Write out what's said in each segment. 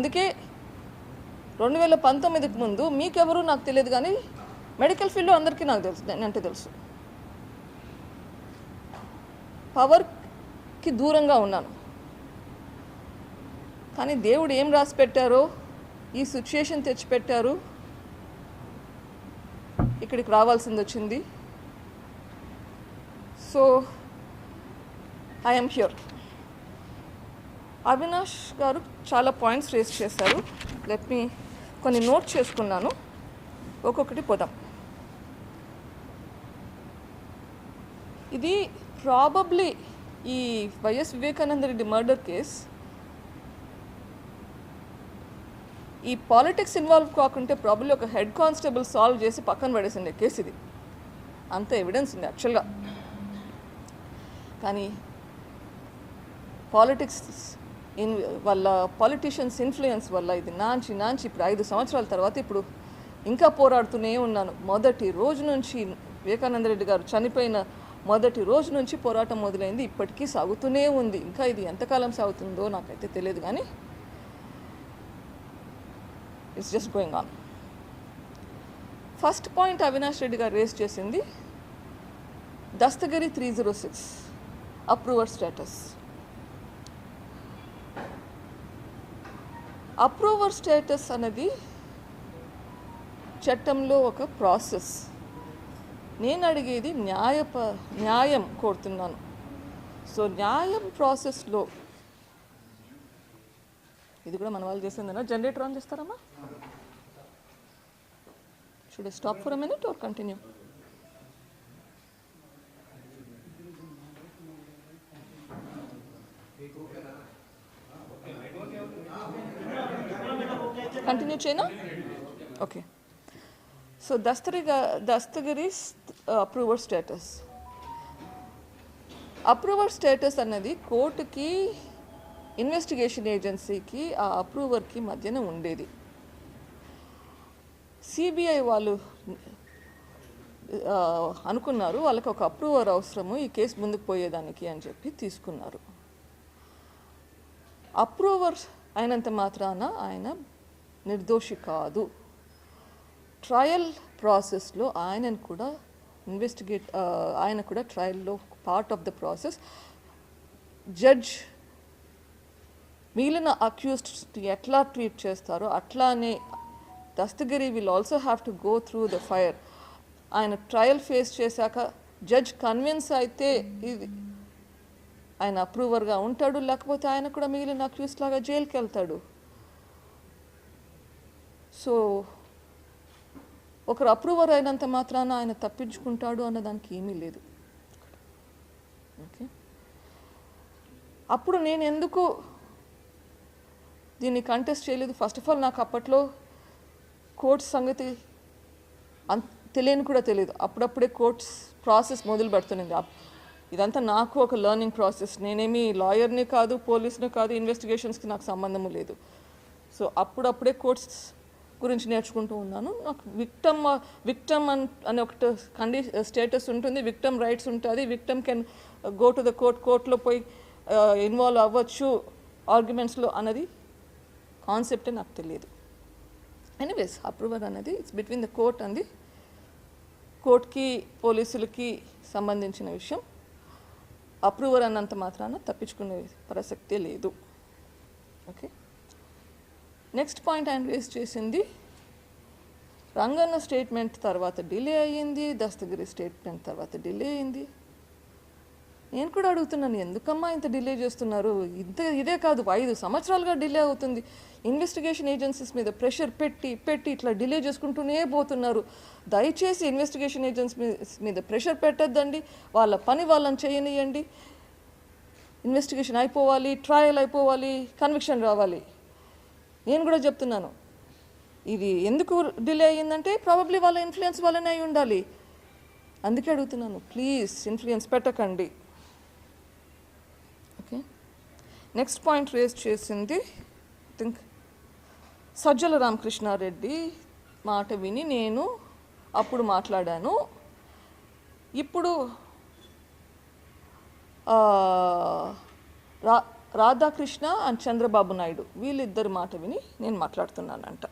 అందుకే రెండు వేల పంతొమ్మిదికి ముందు మీకెవరూ నాకు తెలియదు కానీ మెడికల్ ఫీల్డ్లో అందరికీ నాకు తెలుసు నేనంటే తెలుసు. పవర్కి దూరంగా ఉన్నాను. కానీ దేవుడు ఏం రాసి పెట్టారో ఈ సిచ్యుయేషన్ తెచ్చిపెట్టారు ఇక్కడికి రావాల్సింది వచ్చింది. సో ఐఎమ్ హ్యూర్ అవినాష్ గారు చాలా పాయింట్స్ రేస్ చేశారు. లెట్ మీ కొన్ని నోట్ చేసుకున్నాను. ఒక్కొక్కటి పోదాం. ఇది ప్రాబబ్లీ ఈ YS Vivekananda Reddy murder case ఈ పాలిటిక్స్ ఇన్వాల్వ్ కాకుంటే ప్రాబ్లీ ఒక హెడ్ కానిస్టేబుల్ సాల్వ్ చేసి పక్కన పడేసిండే కేసు ఇది. అంత ఎవిడెన్స్ ఉంది యాక్చువల్గా కానీ పాలిటిక్స్ ఇన్ వాళ్ళ పాలిటీషియన్స్ ఇన్ఫ్లుయెన్స్ వల్ల ఇది నాంచి నాంచి ఇప్పుడు ఐదు సంవత్సరాల తర్వాత ఇప్పుడు ఇంకా పోరాడుతూనే ఉన్నాను. మొదటి రోజు నుంచి వివేకానంద రెడ్డి గారు చనిపోయిన మొదటి రోజు నుంచి పోరాటం మొదలైంది. ఇప్పటికీ సాగుతూనే ఉంది. ఇంకా ఇది ఎంతకాలం సాగుతుందో నాకైతే తెలియదు కానీ it's just going on first point Avinash Reddy garu raise చేసింది Dastagiri three zero six approver status approver status అనేది చట్టంలో ఒక ప్రాసెస్. నేను అడిగేది న్యాయప న్యాయం కోరుతున్నాను. సో న్యాయం ప్రాసెస్లో ఇది కూడా మన వాళ్ళు చేసిందన్నా జనరేటర్ ఆన్ చేస్తారమ్మా? Should stop for a minute or continue continue చేయనా okay so Dastagiri Dastagiri approver status approver status అనేది కోర్టుకి ఇన్వెస్టిగేషన్ ఏజెన్సీకి ఆ అప్రూవర్కి మధ్యన ఉండేది సిబిఐ వాళ్ళు అనుకున్నారు వాళ్ళకి ఒక అప్రూవర్ అవసరము ఈ కేసు ముందుకు పోయేదానికి అని చెప్పి తీసుకున్నారు. అప్రూవర్ అయినంత మాత్రాన ఆయన నిర్దోషి కాదు ట్రయల్ ప్రాసెస్లో ఆయనను కూడా ఇన్వెస్టిగేట్ ఆయన కూడా ట్రయల్లో part of the process. Judge మిగిలిన అక్యూస్డ్ ఎట్లా ట్రీట్ చేస్తారో అట్లానే Dastagiri will also have to go through the fire. ఆయన ట్రయల్ ఫేస్ చేశాక జడ్జ్ కన్విన్స్ అయితే ఇది ఆయన అప్రూవర్గా ఉంటాడు లేకపోతే ఆయన కూడా మిగిలిన అక్యూస్ లాగా జైలుకి వెళ్తాడు సో ఒకరు అప్రూవర్ అయినంత మాత్రాన ఆయన తప్పించుకుంటాడు అన్న దానికి ఏమీ లేదు. ఓకే? అప్పుడు నేను ఎందుకు దీన్ని కంటెస్ట్ చేయలేదు? ఫస్ట్ ఆఫ్ ఆల్ నాకు అప్పట్లో కోర్ట్స్ సంగతి అంత తెలియని కూడా తెలియదు. అప్పుడప్పుడే కోర్ట్స్ ప్రాసెస్ మొదలు పెడుతున్నది. ఇదంతా నాకు ఒక లెర్నింగ్ ప్రాసెస్ నేనేమి లాయర్ని కాదు పోలీస్ని కాదు ఇన్వెస్టిగేషన్స్కి నాకు సంబంధము లేదు. సో అప్పుడప్పుడే కోర్ట్స్ గురించి నేర్చుకుంటూ ఉన్నాను. నాకు విక్టమ్ విక్టమ్ అన్ అనే ఒకటి కండి స్టేటస్ ఉంటుంది. విక్టమ్ రైట్స్ ఉంటుంది. Victim can go to the court కోర్టులో పోయి uh, ఇన్వాల్వ్ అవ్వచ్చు ఆర్గ్యుమెంట్స్లో అన్నది కాన్సెప్టే నాకు తెలియదు. ఎనీవేస్ అప్రూవర్ అనేది ఇట్స్ బిట్వీన్ ద కోర్ట్ అంది. కోర్టుకి పోలీసులకి సంబంధించిన విషయం. అప్రూవర్ అన్నంత మాత్రాన తప్పించుకునే ప్రసక్తే లేదు. ఓకే? నెక్స్ట్ పాయింట్ ఆయన రేస్ చేసింది రంగన్న స్టేట్మెంట్ తర్వాత డిలే అయ్యింది దస్తగిరి స్టేట్మెంట్ తర్వాత డిలే అయింది నేను కూడా అడుగుతున్నాను ఎందుకమ్మా ఇంత డిలే చేస్తున్నారు? ఇంత ఇదే కాదు ఐదు సంవత్సరాలుగా డిలే అవుతుంది. ఇన్వెస్టిగేషన్ ఏజెన్సీస్ మీద ప్రెషర్ పెట్టి పెట్టి ఇట్లా డిలే చేసుకుంటూనే పోతున్నారు. దయచేసి ఇన్వెస్టిగేషన్ ఏజెన్సీస్ మీద ప్రెషర్ పెట్టద్దండి. వాళ్ళ పని వాళ్ళని చేయనియండి. ఇన్వెస్టిగేషన్ అయిపోవాలి ట్రయల్ అయిపోవాలి కన్విక్షన్ రావాలి. నేను కూడా చెప్తున్నాను. ఇది ఎందుకు డిలే అయ్యిందంటే ప్రాబబ్లీ వాళ్ళ ఇన్ఫ్లుయెన్స్ వల్లనే అయి ఉండాలి. అందుకే అడుగుతున్నాను ప్లీజ్ ఇన్ఫ్లుయెన్స్ పెట్టకండి. ఓకే నెక్స్ట్ పాయింట్ రేస్ చేసింది థింక్ సజ్జల రామకృష్ణారెడ్డి మాట విని నేను అప్పుడు మాట్లాడాను. ఇప్పుడు రా రాధాకృష్ణ అండ్ చంద్రబాబు నాయుడు వీళ్ళిద్దరి మాట విని నేను మాట్లాడుతున్నానంట.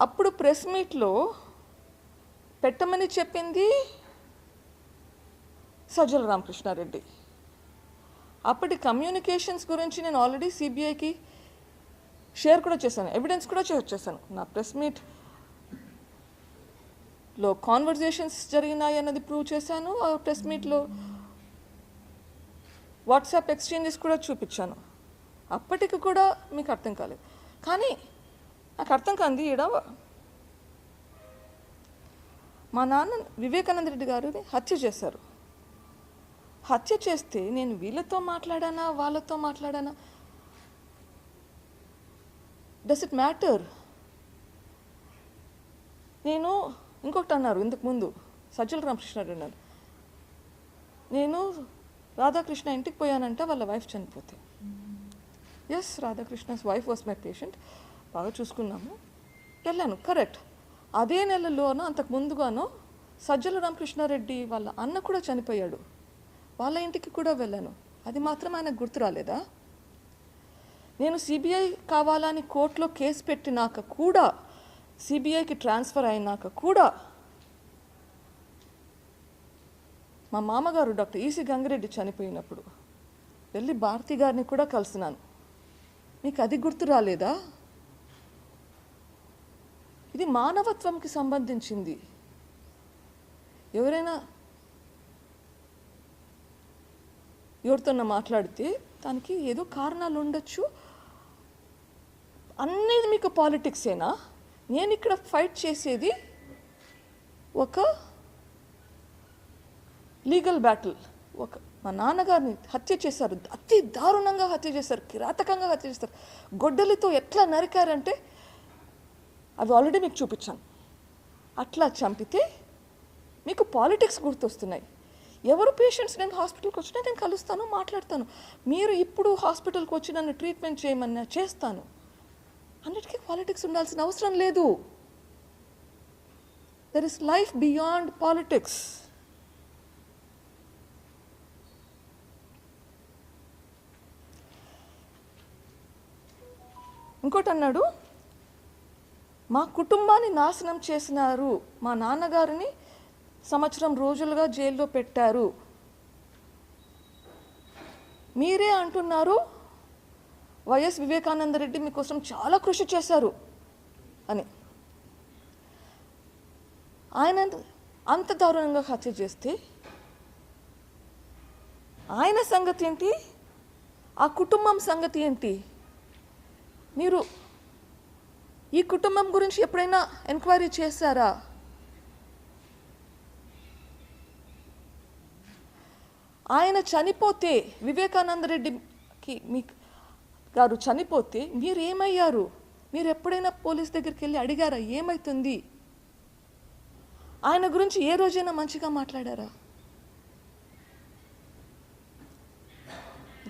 అప్పుడు ప్రెస్ మీట్లో పెట్టమని చెప్పింది సజ్జల రామకృష్ణారెడ్డి. అప్పటి కమ్యూనికేషన్స్ గురించి నేను ఆల్రెడీ సిబిఐకి షేర్ కూడా చేశాను ఎవిడెన్స్ కూడా షేర్ నా ప్రెస్ మీట్లో కాన్వర్జేషన్స్ జరిగినాయి అన్నది ప్రూవ్ చేశాను ఆ ప్రెస్ మీట్లో వాట్సాప్ ఎక్స్చేంజెస్ కూడా చూపించాను. అప్పటికి కూడా మీకు అర్థం కాలేదు. కానీ నాకు అర్థం కాంది ఈడ మా నాన్న వివేకానంద రెడ్డి గారిని హత్య చేశారు. హత్య చేస్తే నేను వీళ్ళతో మాట్లాడానా వాళ్ళతో మాట్లాడానా? డస్ ఇట్ మ్యాటర్ నేను ఇంకొకటి అన్నారు ఇంతకుముందు సజ్జల రామకృష్ణారెడ్డి అన్నారు. నేను రాధాకృష్ణ ఇంటికి పోయానంటే వాళ్ళ వైఫ్ చనిపోతే. Yes Radhakrishna's wife was my patient బాగా చూసుకున్నాము. వెళ్ళాను. కరెక్ట్ అదే నెలలోనో అంతకు ముందుగానో సజ్జల రామకృష్ణారెడ్డి వాళ్ళ అన్న కూడా చనిపోయాడు. వాళ్ళ ఇంటికి కూడా వెళ్ళాను. అది మాత్రం ఆయనకు గుర్తు రాలేదా? నేను సిబిఐ కావాలని కోర్టులో కేసు పెట్టినాక కూడా సిబిఐకి ట్రాన్స్ఫర్ అయినాక కూడా మా మామగారు డాక్టర్ ఈసి గంగిరెడ్డి చనిపోయినప్పుడు. వెళ్ళి భారతి గారిని కూడా కలిసినాను. మీకు అది గుర్తు రాలేదా? ఇది మానవత్వంకి సంబంధించింది. ఎవరైనా ఎవరితోన్నా మాట్లాడితే దానికి ఏదో కారణాలు ఉండొచ్చు. అన్నీ మీకు పాలిటిక్సేనా? నేను ఇక్కడ ఫైట్ చేసేది ఒక లీగల్ బ్యాటిల్. ఒక మా నాన్నగారిని హత్య చేశారు. అతి దారుణంగా హత్య చేశారు. కిరాతకంగా హత్య చేస్తారు గొడ్డలితో ఎట్లా నరికారంటే అవి ఆల్రెడీ మీకు చూపించాను. అట్లా చంపితే మీకు పాలిటిక్స్ గుర్తొస్తున్నాయి. ఎవరు పేషెంట్స్ నేను హాస్పిటల్కి వచ్చినా నేను కలుస్తాను మాట్లాడతాను. మీరు ఇప్పుడు హాస్పిటల్కి వచ్చి నన్ను ట్రీట్మెంట్ చేయమన్నా చేస్తాను. అన్నిటికీ పాలిటిక్స్ ఉండాల్సిన అవసరం లేదు. There is life beyond politics ఇంకోటి అన్నాడు మా కుటుంబాన్ని నాశనం చేసినారు. మా నాన్నగారిని సంవత్సరం రోజులుగా జైల్లో పెట్టారు. మీరే అంటున్నారు వైఎస్ వివేకానంద రెడ్డి మీకోసం చాలా కృషి చేశారు అని. ఆయన అంత దారుణంగా హత్య చేస్తే ఆయన సంగతి ఏంటి? ఆ కుటుంబం సంగతి ఏంటి? మీరు ఈ కుటుంబం గురించి ఎప్పుడైనా ఎంక్వైరీ చేశారా? ఆయన చనిపోతే వివేకానంద రెడ్డికి మీ గారు చనిపోతే మీరు ఏమయ్యారు మీరు ఎప్పుడైనా పోలీస్ దగ్గరికి వెళ్ళి అడిగారా? ఏమవుతుంది ఆయన గురించి ఏ రోజైనా మంచిగా మాట్లాడారా?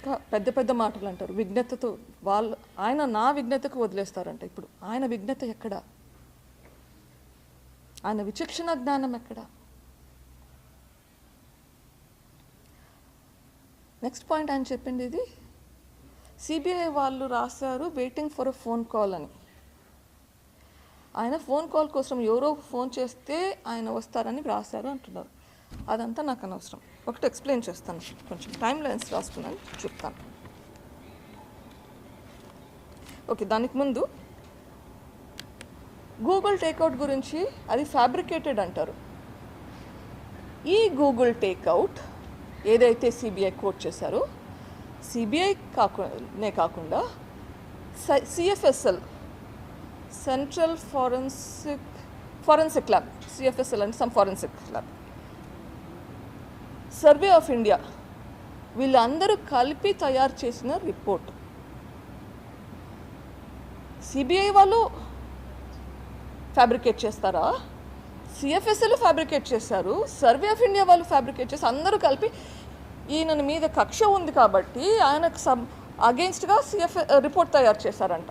ఇంకా పెద్ద పెద్ద మాటలు అంటారు. విజ్ఞతతో వాళ్ళు ఆయన నా విజ్ఞతకు వదిలేస్తారంట. ఇప్పుడు ఆయన విజ్ఞత ఎక్కడ? ఆయన విచక్షణ జ్ఞానం ఎక్కడ? నెక్స్ట్ పాయింట్ ఆయన చెప్పింది ఇది. సిబిఐ వాళ్ళు రాశారు waiting for a phone call అని. ఆయన ఫోన్ కాల్ కోసం ఎవరో ఫోన్ చేస్తే ఆయన వస్తారని రాశారు అంటున్నారు. అదంతా నాకు అనవసరం ఒకటి ఎక్స్ప్లెయిన్ చేస్తాను. కొంచెం టైం లైన్స్ రాసుకున్నాను చెప్తాను. ఓకే దానికి ముందు గూగుల్ టేక్అవుట్ గురించి అది ఫ్యాబ్రికేటెడ్ అంటారు. ఈ గూగుల్ టేక్అవుట్ ఏదైతే సిబిఐ కోట్ చేశారో సిబిఐ కాకునే కాకుండా CFSL central forensic forensic lab CFSL అంటే some forensic lab survey of India. వీళ్ళందరూ కలిపి తయారు చేసిన రిపోర్ట్. సిబిఐ వాళ్ళు ఫ్యాబ్రికేట్ చేస్తారా? సిఎఫ్ఎస్ఎల్ ఫ్యాబ్రికేట్ చేశారు. సర్వే ఆఫ్ ఇండియా వాళ్ళు ఫ్యాబ్రికేట్ చేసి అందరూ కలిపి ఈయన మీద కక్ష ఉంది కాబట్టి ఆయనకు సబ్ అగెన్స్ట్గా సిఎఫ్ రిపోర్ట్ తయారు చేశారంట.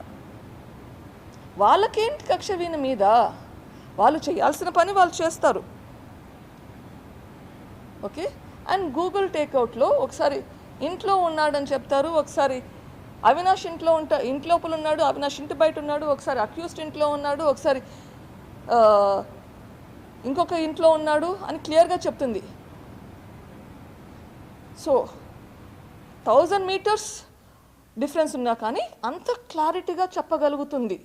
వాళ్ళకేంటి కక్ష వీని మీద? వాళ్ళు చేయాల్సిన పని వాళ్ళు చేస్తారు. ఓకే? అండ్ గూగుల్ టేక్అవుట్లో ఒకసారి ఇంట్లో ఉన్నాడని చెప్తారు ఒకసారి అవినాష్ ఇంట్లో ఉంటా ఇంటి లోపల ఉన్నాడు అవినాష్ ఇంటి బయట ఉన్నాడు ఒకసారి అక్యూస్డ్ ఇంట్లో ఉన్నాడు ఒకసారి ఇంకొక ఇంట్లో ఉన్నాడు అని క్లియర్గా చెప్తుంది. సో థౌజండ్ మీటర్స్ డిఫరెన్స్ ఉన్నా కానీ అంత క్లారిటీగా చెప్పగలుగుతుంది.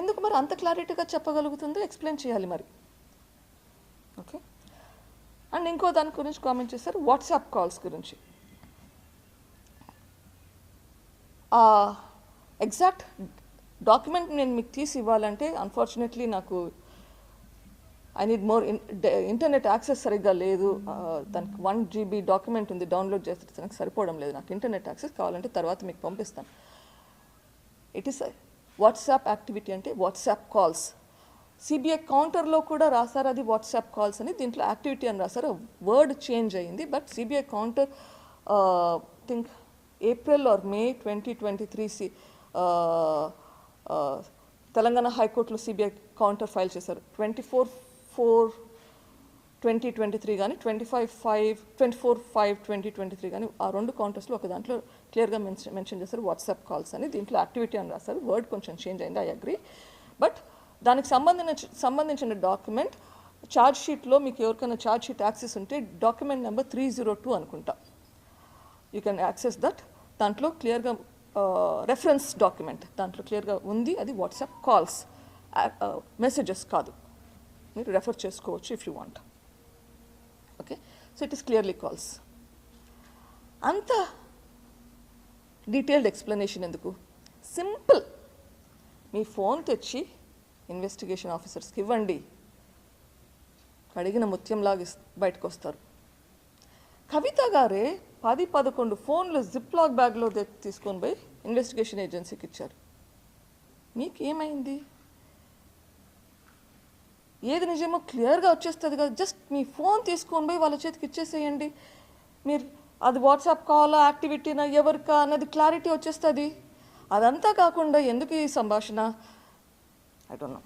ఎందుకు మరి అంత క్లారిటీగా చెప్పగలుగుతుందో ఎక్స్ప్లెయిన్ చేయాలి మరి. ఓకే? అండ్ ఇంకో దాని గురించి కామెంట్ చేశారు వాట్సాప్ కాల్స్ గురించి. ఎగ్జాక్ట్ డాక్యుమెంట్ నేను మీకు తీసి ఇవ్వాలంటే అన్ఫార్చునేట్లీ నాకు I need more internet access సరిగ్గా లేదు. దానికి వన్ జీబీ డాక్యుమెంట్ ఉంది డౌన్లోడ్ చేస్తే దానికి సరిపోవడం లేదు. నాకు ఇంటర్నెట్ యాక్సెస్ కావాలంటే తర్వాత మీకు పంపిస్తాను. ఇట్ ఈస్ వాట్సాప్ యాక్టివిటీ అంటే వాట్సాప్ కాల్స్ సిబిఐ కౌంటర్లో కూడా రాశారు అది వాట్సాప్ కాల్స్ అని. దీంట్లో యాక్టివిటీ అని రాశారు. వర్డ్ చేంజ్ అయ్యింది. But CBI counter think April or May twenty twenty three C Telangana హైకోర్టులో సిబిఐ కౌంటర్ ఫైల్ చేశారు twenty four four twenty twenty three కానీ twenty five five twenty four five twenty twenty three కానీ ఆ రెండు కౌంటర్స్లో ఒక దాంట్లో క్లియర్గా మెన్షన్ మెన్షన్ చేశారు వాట్సాప్ కాల్స్ అని. దీంట్లో యాక్టివిటీ అని రాశారు. వర్డ్ కొంచెం చేంజ్ అయింది. ఐ అగ్రి బట్ దానికి సంబంధించిన సంబంధించిన డాక్యుమెంట్ ఛార్జ్ షీట్లో మీకు ఎవరికైనా ఛార్జ్ షీట్ యాక్సెస్ ఉంటే document number three zero two అనుకుంటా. యూ కెన్ యాక్సెస్ దట్ దాంట్లో క్లియర్గా రెఫరెన్స్ డాక్యుమెంట్ దాంట్లో క్లియర్గా ఉంది. అది వాట్సాప్ కాల్స్ మెసేజెస్ కాదు. మీరు రెఫర్ చేసుకోవచ్చు if you want okay so it is clearly calls అంత డీటెయిల్డ్ ఎక్స్ప్లెనేషన్ ఎందుకు? సింపుల్ మీ ఫోన్ తెచ్చి ఇన్వెస్టిగేషన్ ఆఫీసర్స్కి ఇవ్వండి. కడిగిన ముత్యంలాగా బయటకు వస్తారు కవిత గారే పది పదకొండు ఫోన్లు జిప్ లాక్ బ్యాగ్లో తీసుకొని పోయి ఇన్వెస్టిగేషన్ ఏజెన్సీకి ఇచ్చారు. మీకేమైంది? ఏది నిజమో క్లియర్గా వచ్చేస్తుంది కదా జస్ట్ మీ ఫోన్ తీసుకొని పోయి వాళ్ళ చేతికి ఇచ్చేసేయండి. మీరు అది వాట్సాప్ కాల్ యాక్టివిటీనా ఎవరికా అన్నది క్లారిటీ వచ్చేస్తుంది. అదంతా కాకుండా ఎందుకు ఈ సంభాషణ? I don't know